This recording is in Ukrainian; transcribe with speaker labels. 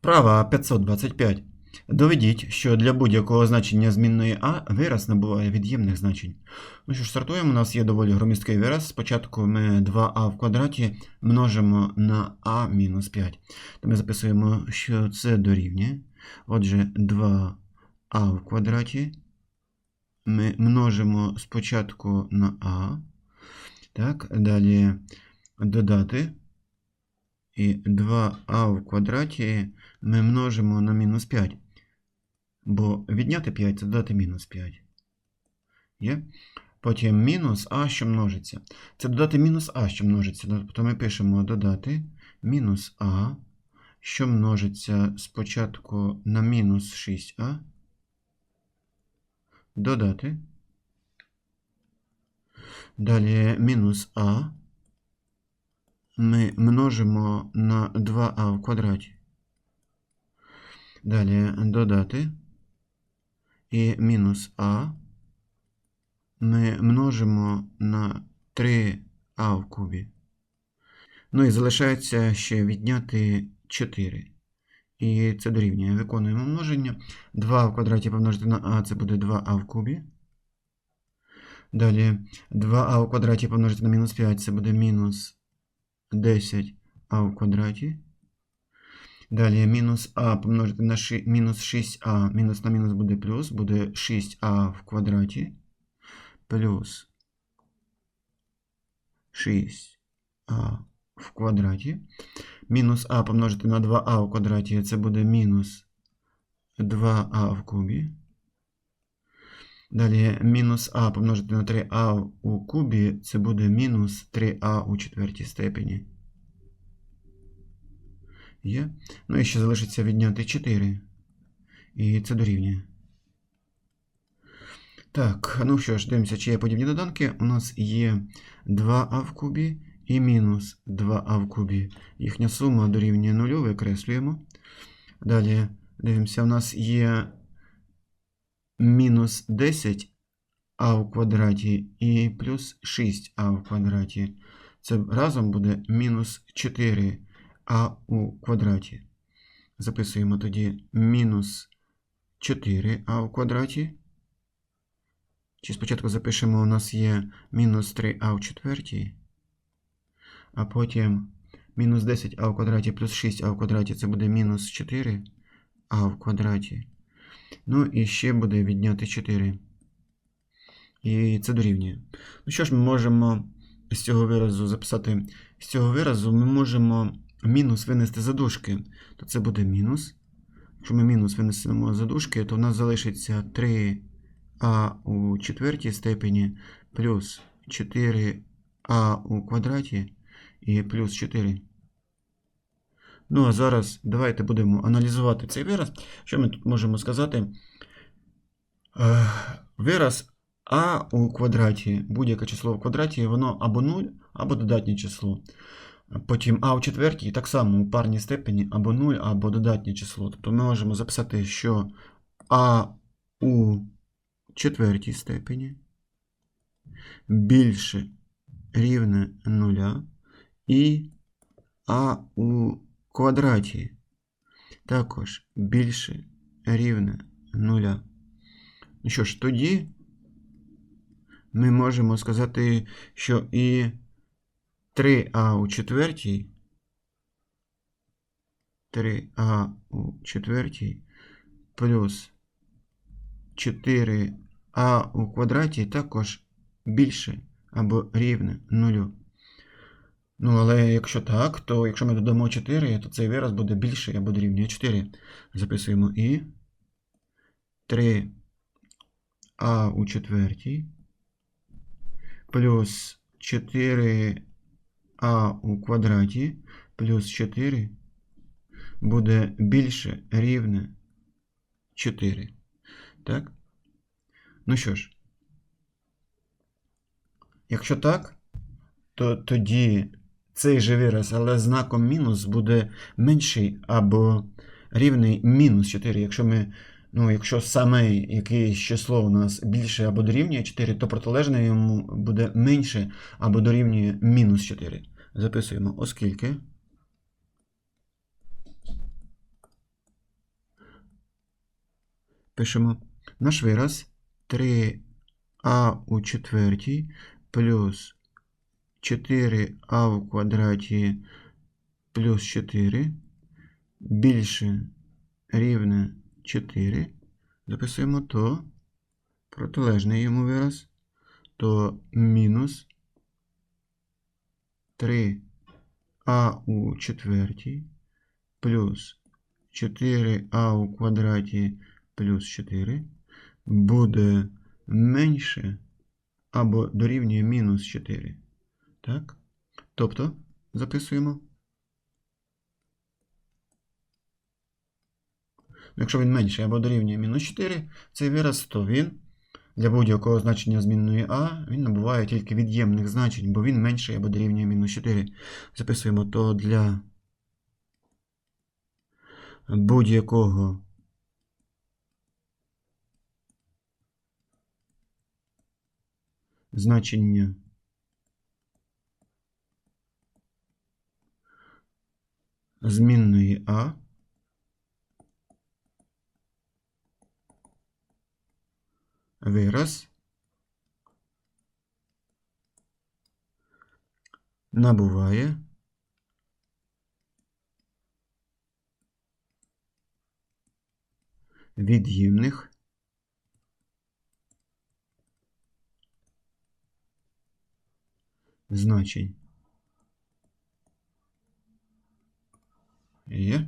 Speaker 1: Вправа 525. Доведіть, що для будь-якого значення змінної а вираз набуває від'ємних значень. Ну що ж, стартуємо. У нас є доволі громісткий вираз. Спочатку ми 2а в квадраті множимо на а мінус 5. То ми записуємо, що це дорівнює. Отже, 2а в квадраті. Ми множимо спочатку на а. Так, далі додати. І 2а в квадраті ми множимо на мінус 5. Бо відняти 5 це додати мінус 5. Є? Потім мінус а, що множиться. Це додати мінус а, що множиться. Тобто ми пишемо додати мінус а, що множиться спочатку на мінус 6а. Додати. Далі мінус а ми множимо на 2а в квадраті. Далі додати. І мінус а ми множимо на 3а в кубі. Ну і залишається ще відняти 4. І це дорівнює. Виконуємо множення. 2 в квадраті помножити на а це буде 2а в кубі. Далі 2а в квадраті помножити на мінус 5 це буде мінус 10а в квадраті. Далі мінус а помножити на ши, мінус 6а, мінус на мінус буде плюс, буде 6а в квадраті, плюс 6а в квадраті. Мінус а помножити на 2а в квадраті, це буде мінус 2а в кубі. Далі мінус а помножити на 3а у кубі, це буде мінус 3а у четвертій степені. Є. Ну і ще залишиться відняти 4. І це дорівнює. Так, ну що ж, дивимося, чи є подібні доданки. У нас є 2а в кубі і мінус 2а в кубі. Їхня сума дорівнює 0, викреслюємо. Далі дивимося, у нас є мінус 10 а в квадраті і плюс 6а в квадраті. Це разом буде мінус 4 а у квадраті. Записуємо тоді мінус 4а у квадраті. Чи спочатку запишемо, у нас є мінус 3а в четвертій, а потім мінус 10а в квадраті плюс 6а в квадраті це буде мінус 4а в квадраті. Ну і ще буде відняти 4. І це дорівнює. Ну що ж, ми можемо з цього виразу записати. З цього виразу ми можемо мінус винести за дужки. То це буде мінус. Якщо ми мінус винесемо за дужки, то в нас залишиться 3а у четвертій степені плюс 4а у квадраті і плюс 4. Ну, а зараз давайте будемо аналізувати цей вираз. Що ми тут можемо сказати? Е, Вираз а у квадраті, будь-яке число в квадраті, воно або 0, або додатнє число. Потім а у четвертій, так само у парній степені або 0, або додатнє число. Тобто ми можемо записати, що а у четвертій степені більше рівне 0 і а у квадраті також більше рівне 0. Ну що ж, тоді ми можемо сказати, що і 3а у четвертій, 3а у четвертій плюс 4а у квадраті також більше або рівне 0. Ну, але якщо так, то якщо ми додамо 4, то цей вираз буде більший або дорівнює 4. Записуємо і 3а у четвертій плюс 4а у квадраті плюс 4 буде більше рівне 4. Так? Ну що ж, якщо так, то тоді цей же вираз, але знаком мінус буде менший або рівний мінус 4. Якщо ми, ну, якщо саме якесь число у нас більше або дорівнює 4, то протилежне йому буде менше або дорівнює мінус 4. Записуємо, оскільки. Пишемо наш вираз 3а у четвертій плюс 4а у квадраті плюс 4 більше рівне 4. Записуємо то протилежний йому вираз, то мінус 3а у четвертій плюс 4а у квадраті плюс 4 буде менше або дорівнює мінус 4. Так? Тобто записуємо. Якщо він менший або дорівнює мінус 4, цей вираз, то він для будь-якого значення змінної а він набуває тільки від'ємних значень, бо він менший або дорівнює мінус 4. Записуємо то для будь-якого значення змінної а. Вираз. Набуває. Від'ємних. Значень. Є.